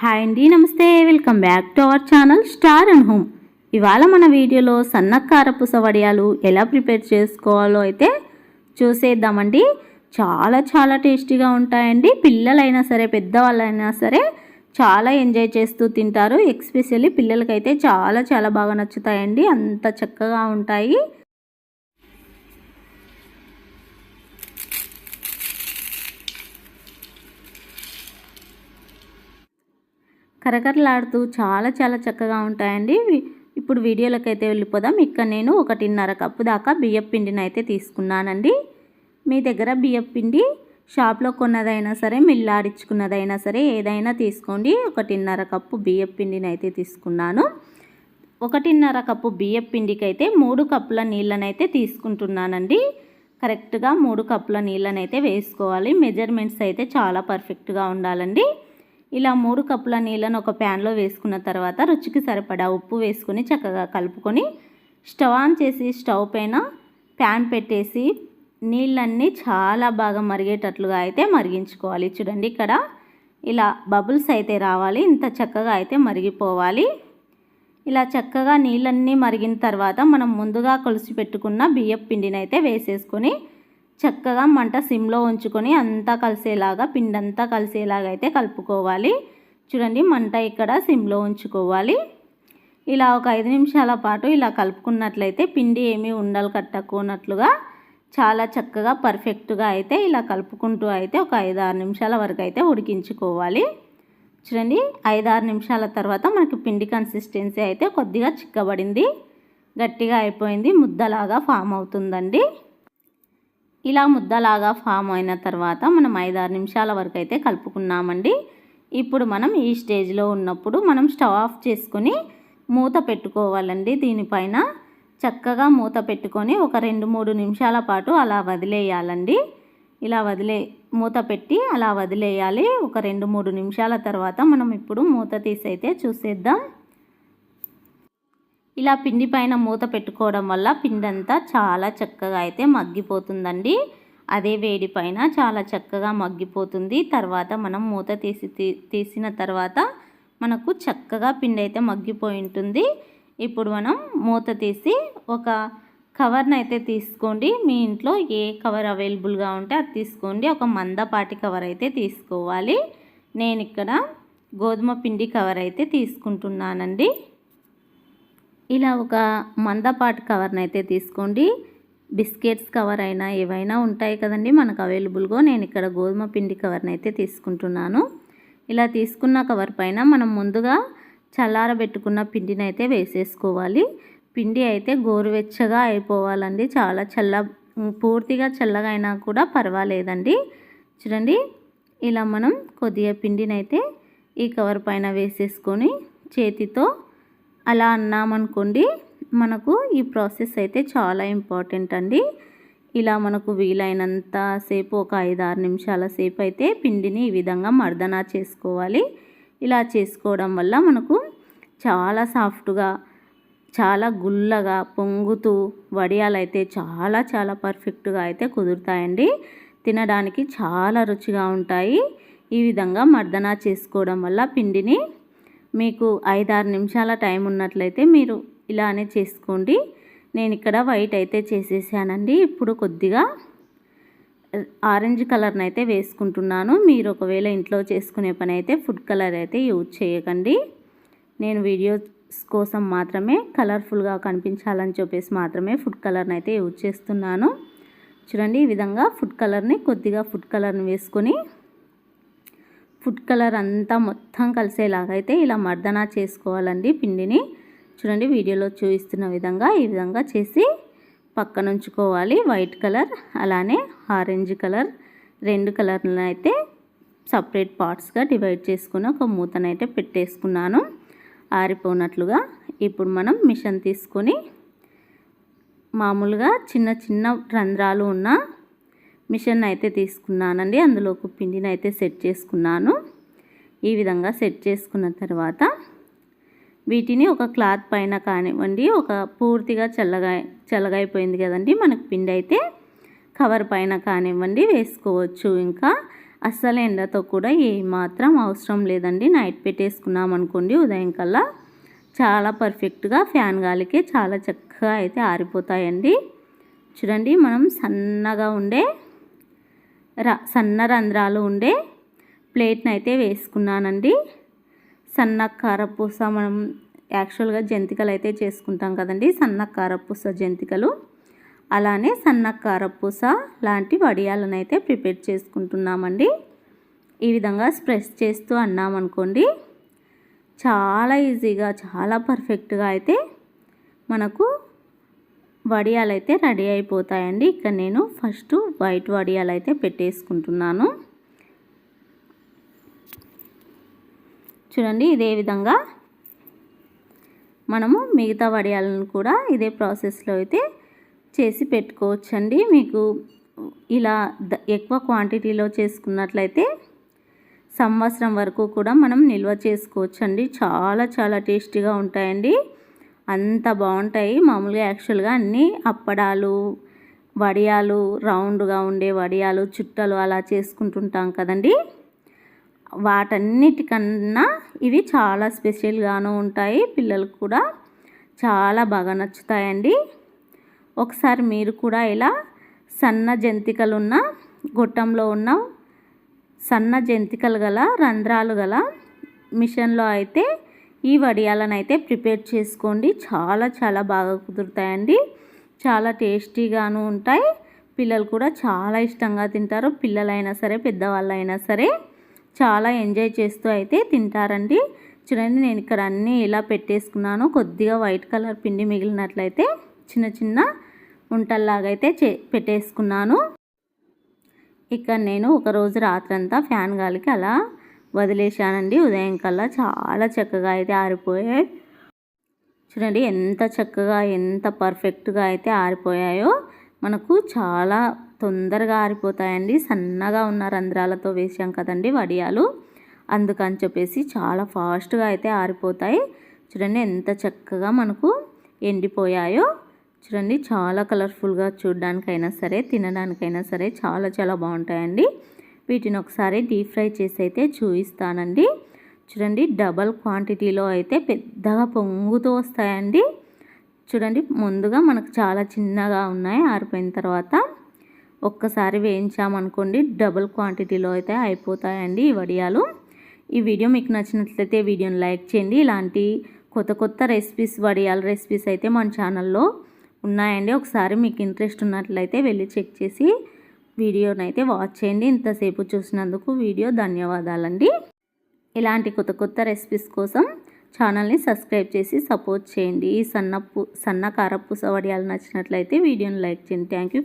Hi అండి నమస్తే. Welcome back to our channel star and home. ఇవాళ మన వీడియోలో సన్నకారపు వడియాలు ఎలా ప్రిపేర్ చేసుకోవాలో అయితే చూసేద్దామండి. చాలా చాలా టేస్టీగా ఉంటాయండి. పిల్లలైనా సరే పెద్దవాళ్ళైనా సరే చాలా ఎంజాయ్ చేస్తూ తింటారు. ఎక్స్పెషల్లీ పిల్లలకైతే చాలా చాలా బాగా నచ్చుతాయండి. అంత చక్కగా ఉంటాయి. కరకరలాడుతూ చాలా చాలా చక్కగా ఉంటాయండి. ఇప్పుడు వీడియోలోకి అయితే వెళ్ళిపోదాం. ఇక్కడ నేను ఒకటిన్నర కప్పు దాకా బియ్యం పిండిని అయితే తీసుకున్నానండి. మీ దగ్గర బియ్యం పిండి షాప్లో కొన్నదైనా సరే మిల్లాడించుకున్నదైనా సరే ఏదైనా తీసుకోండి. ఒకటిన్నర కప్పు బియ్యం పిండిని అయితే తీసుకున్నాను. ఒకటిన్నర కప్పు బియ్యం పిండికి అయితే మూడు కప్పుల నీళ్ళనైతే తీసుకుంటున్నానండి. కరెక్ట్గా మూడు కప్పుల నీళ్ళనైతే వేసుకోవాలి. మెజర్మెంట్స్ అయితే చాలా పర్ఫెక్ట్గా ఉండాలండి. ఇలా మూడు కప్పుల నీళ్ళను ఒక ప్యాన్లో వేసుకున్న తర్వాత రుచికి సరిపడా ఉప్పు వేసుకొని చక్కగా కలుపుకొని స్టవ్ ఆన్ చేసి స్టవ్ పైన ప్యాన్ పెట్టేసి నీళ్ళన్నీ చాలా బాగా మరిగేటట్లుగా అయితే మరిగించుకోవాలి. చూడండి ఇక్కడ ఇలా బబుల్స్ అయితే రావాలి. ఇంత చక్కగా అయితే మరిగిపోవాలి. ఇలా చక్కగా నీళ్ళన్నీ మరిగిన తర్వాత మనం ముందుగా కొలిసి పెట్టుకున్న బియ్యం పిండిని అయితే వేసేసుకొని చక్కగా మంట సిమ్లో ఉంచుకొని అంతా కలిసేలాగా పిండి అంతా కలిసేలాగా అయితే కలుపుకోవాలి. చూడండి మంట ఇక్కడ సిమ్లో ఉంచుకోవాలి. ఇలా ఒక ఐదు నిమిషాల పాటు ఇలా కలుపుకున్నట్లయితే పిండి ఏమీ ఉండలు కట్టకున్నట్లుగా చాలా చక్కగా పర్ఫెక్ట్గా అయితే ఇలా కలుపుకుంటూ అయితే ఒక ఐదు ఆరు నిమిషాల వరకు అయితే ఉడికించుకోవాలి. చూడండి ఐదు ఆరు నిమిషాల తర్వాత మనకి పిండి కన్సిస్టెన్సీ అయితే కొద్దిగా చిక్కబడింది. గట్టిగా అయిపోయింది ముద్దలాగా ఫామ్ అవుతుందండి. ఇలా ముద్దలాగా ఫామ్ అయిన తర్వాత మనం ఐదారు నిమిషాల వరకు అయితే కలుపుకున్నామండి. ఇప్పుడు మనం ఈ స్టేజ్లో ఉన్నప్పుడు మనం స్టవ్ ఆఫ్ చేసుకొని మూత పెట్టుకోవాలండి. దీనిపైన చక్కగా మూత పెట్టుకొని ఒక రెండు మూడు నిమిషాల పాటు అలా వదిలేయాలండి. ఇలా వదిలే మూత పెట్టి అలా వదిలేయాలి. ఒక రెండు మూడు నిమిషాల తర్వాత మనం ఇప్పుడు మూత తీసి అయితే చూసేద్దాం. ఇలా పిండి పైన మూత పెట్టుకోవడం వల్ల పిండి అంతా చాలా చక్కగా అయితే మగ్గిపోతుందండి. అదే వేడి పైన చాలా చక్కగా మగ్గిపోతుంది. తర్వాత మనం మూత తీసి తీ- తీసిన తర్వాత మనకు చక్కగా పిండి అయితే మగ్గిపోయి ఉంటుంది. ఇప్పుడు మనం మూత తీసి ఒక కవర్ని అయితే తీసుకోండి. మీ ఇంట్లో ఏ కవర్ అవైలబుల్గా ఉంటే అది తీసుకోండి. ఒక మందపాటి కవర్ అయితే తీసుకోవాలి. నేను ఇక్కడ గోధుమ పిండి కవర్ అయితే తీసుకుంటున్నానండి. ఇలా ఒక మందపాటి కవర్ని అయితే తీసుకోండి. బిస్కెట్స్ కవర్ అయినా ఏవైనా ఉంటాయి కదండి మనకు అవైలబుల్గా నేను ఇక్కడ గోధుమ పిండి కవర్ని అయితే తీసుకుంటున్నాను. ఇలా తీసుకున్న కవర్ పైన మనం ముందుగా చల్లారబెట్టుకున్న పిండిని అయితే వేసేసుకోవాలి. పిండి అయితే గోరువెచ్చగా అయిపోవాలండి. చాలా చల్ల పూర్తిగా చల్లగా అయినా కూడా పర్వాలేదండి. చూడండి ఇలా మనం కొద్దిగా పిండిని అయితే ఈ కవర్ పైన వేసేసుకొని చేతితో అలా అన్నామనుకోండి మనకు ఈ ప్రాసెస్ అయితే చాలా ఇంపార్టెంట్ అండి. ఇలా మనకు వీలైనంత సేపు ఒక ఐదు ఆరు నిమిషాల సేపు అయితే పిండిని ఈ విధంగా మర్దనా చేసుకోవాలి. ఇలా చేసుకోవడం వల్ల మనకు చాలా సాఫ్ట్గా చాలా గుల్లగా పొంగుతూ వడియాలు అయితే చాలా చాలా పర్ఫెక్ట్గా అయితే కుదురుతాయండి. తినడానికి చాలా రుచిగా ఉంటాయి. ఈ విధంగా మర్దనా చేసుకోవడం వల్ల పిండిని మీకు ఐదారు నిమిషాల టైం ఉన్నట్లయితే మీరు ఇలానే చేసుకోండి. నేను ఇక్కడ వైట్ అయితే చేసేసానండి. ఇప్పుడు కొద్దిగా ఆరెంజ్ కలర్ని అయితే వేసుకుంటున్నాను. మీరు ఒకవేళ ఇంట్లో చేసుకునే పని అయితే ఫుడ్ కలర్ అయితే యూజ్ చేయకండి. నేను వీడియోస్ కోసం మాత్రమే కలర్ఫుల్గా కనిపించాలని చెప్పేసి మాత్రమే ఫుడ్ కలర్ని అయితే యూజ్ చేస్తున్నాను. చూడండి ఈ విధంగా ఫుడ్ కలర్ని కొద్దిగా ఫుడ్ కలర్ని వేసుకొని ఫుడ్ కలర్ అంతా మొత్తం కలిసేలాగా అయితే ఇలా మర్దనా చేసుకోవాలండి పిండిని. చూడండి వీడియోలో చూపిస్తున్న విధంగా ఈ విధంగా చేసి పక్కన ఉంచుకోవాలి వైట్ కలర్ అలానే ఆరెంజ్ కలర్ రెండు కలర్లను అయితే సపరేట్ పార్ట్స్గా డివైడ్ చేసుకుని ఒక మూతనైతే పెట్టేసుకున్నాను. ఆరిపోనట్లుగా ఇప్పుడు మనం మిషన్ తీసుకొని మామూలుగా చిన్న చిన్న రంధ్రాలు ఉన్న మిషన్ అయితే తీసుకున్నానండి. అందులోకి పిండిని అయితే సెట్ చేసుకున్నాను. ఈ విధంగా సెట్ చేసుకున్న తర్వాత వీటిని ఒక క్లాత్ పైన కానివ్వండి ఒక పూర్తిగా చల్లగా చల్లగైపోయింది కదండి. మనకు పిండి అయితే కవర్ పైన కానివ్వండి వేసుకోవచ్చు. ఇంకా అస్సలు ఎండతో కూడా ఏమాత్రం అవసరం లేదండి. నైట్ పెట్టేసుకున్నాం అనుకోండి ఉదయం కల్లా చాలా పర్ఫెక్ట్గా ఫ్యాన్ గాలికి చాలా చక్కగా అయితే ఆరిపోతాయండి. చూడండి మనం సన్నగా ఉండే ర సన్న రంధ్రాలు ఉండే ప్లేట్ని అయితే వేసుకున్నానండి. సన్న కారపూస మనం యాక్చువల్గా జంతికలు అయితే చేసుకుంటాం కదండి సన్న కారపూస జంతికలు. అలానే సన్న కారపూస లాంటి వడియాలను అయితే ప్రిపేర్ చేసుకుంటున్నామండి. ఈ విధంగా స్ప్రెస్ చేస్తూ అన్నామనుకోండి చాలా ఈజీగా చాలా పర్ఫెక్ట్గా అయితే మనకు వడియాలు అయితే రెడీ అయిపోతాయండి. ఇక్కడ నేను ఫస్ట్ వైట్ వడియాలు అయితే పెట్టేసుకుంటున్నాను. చూడండి ఇదే విధంగా మనము మిగతా వడియాలను కూడా ఇదే ప్రాసెస్లో అయితే చేసి పెట్టుకోవచ్చండి. మీకు ఇలా ఎక్కువ క్వాంటిటీలో చేసుకున్నట్లయితే సంవత్సరం వరకు కూడా మనం నిల్వ చేసుకోవచ్చండి. చాలా చాలా టేస్టీగా ఉంటాయండి. అంత బాగుంటాయి. మామూలుగా యాక్చువల్గా అన్నీ అప్పడాలు వడియాలు రౌండ్గా ఉండే వడియాలు చుట్టలు అలా చేసుకుంటుంటాం కదండి. వాటన్నిటికన్నా ఇవి చాలా స్పెషల్గాను ఉంటాయి. పిల్లలకు కూడా చాలా బాగా నచ్చుతాయండి. ఒకసారి మీరు కూడా ఇలా సన్న జంతికలు ఉన్న గొట్టంలో ఉన్న సన్న జంతికలు గల రంధ్రాలు గల మిషన్లో అయితే ఈ వడియాలను అయితే ప్రిపేర్ చేసుకోండి. చాలా చాలా బాగా కుదురుతాయండి. చాలా టేస్టీగాను ఉంటాయి. పిల్లలు కూడా చాలా ఇష్టంగా తింటారు. పిల్లలైనా సరే పెద్దవాళ్ళైనా సరే చాలా ఎంజాయ్ చేస్తూ అయితే తింటారండి. చూడండి నేను ఇక్కడ అన్నీ ఇలా పెట్టేసుకున్నాను. కొద్దిగా వైట్ కలర్ పిండి మిగిలినట్లయితే చిన్న చిన్న ఉంటల్లాగైతే అయితే చే పెట్టేసుకున్నాను. ఇక్కడ నేను ఒకరోజు రాత్రంతా ఫ్యాన్ గాలికి అలా వదిలేశానండి. ఉదయం కల్లా చాలా చక్కగా అయితే ఆరిపోయాయి. చూడండి ఎంత చక్కగా ఎంత పర్ఫెక్ట్గా అయితే ఆరిపోయాయో. మనకు చాలా తొందరగా ఆరిపోతాయండి. సన్నగా ఉన్న రంధ్రాలతో వేసాం కదండి వడియాలు. అందుకని చెప్పేసి చాలా ఫాస్ట్గా అయితే ఆరిపోతాయి. చూడండి ఎంత చక్కగా మనకు ఎండిపోయాయో. చూడండి చాలా కలర్ఫుల్గా చూడడానికైనా సరే తినడానికైనా సరే చాలా చాలా బాగుంటాయండి. వీటిని ఒకసారి డీప్ ఫ్రై చేసి అయితే చూపిస్తానండి. చూడండి డబల్ క్వాంటిటీలో అయితే పెద్దగా పొంగుతూ వస్తాయండి. చూడండి ముందుగా మనకు చాలా చిన్నగా ఉన్నాయి ఆరిపోయిన తర్వాత ఒక్కసారి వేయించామనుకోండి డబుల్ క్వాంటిటీలో అయితే అయిపోతాయండి ఈ వడియాలు. ఈ వీడియో మీకు నచ్చినట్లయితే వీడియోని లైక్ చేయండి. ఇలాంటి కొత్త కొత్త రెసిపీస్ వడియాల రెసిపీస్ అయితే మన ఛానల్లో ఉన్నాయండి. ఒకసారి మీకు ఇంట్రెస్ట్ ఉన్నట్లయితే వెళ్ళి చెక్ చేసి వీడియోనైతే వాచ్ చేయండి. ఇంతసేపు చూసినందుకు వీడియో ధన్యవాదాలండి. ఇలాంటి కొత్త కొత్త రెసిపీస్ కోసం ఛానల్ని సబ్స్క్రైబ్ చేసి సపోర్ట్ చేయండి. ఈ సన్నపు సన్న కారపూస వడియాలు నచ్చినట్లయితే వీడియోని లైక్ చేయండి. థ్యాంక్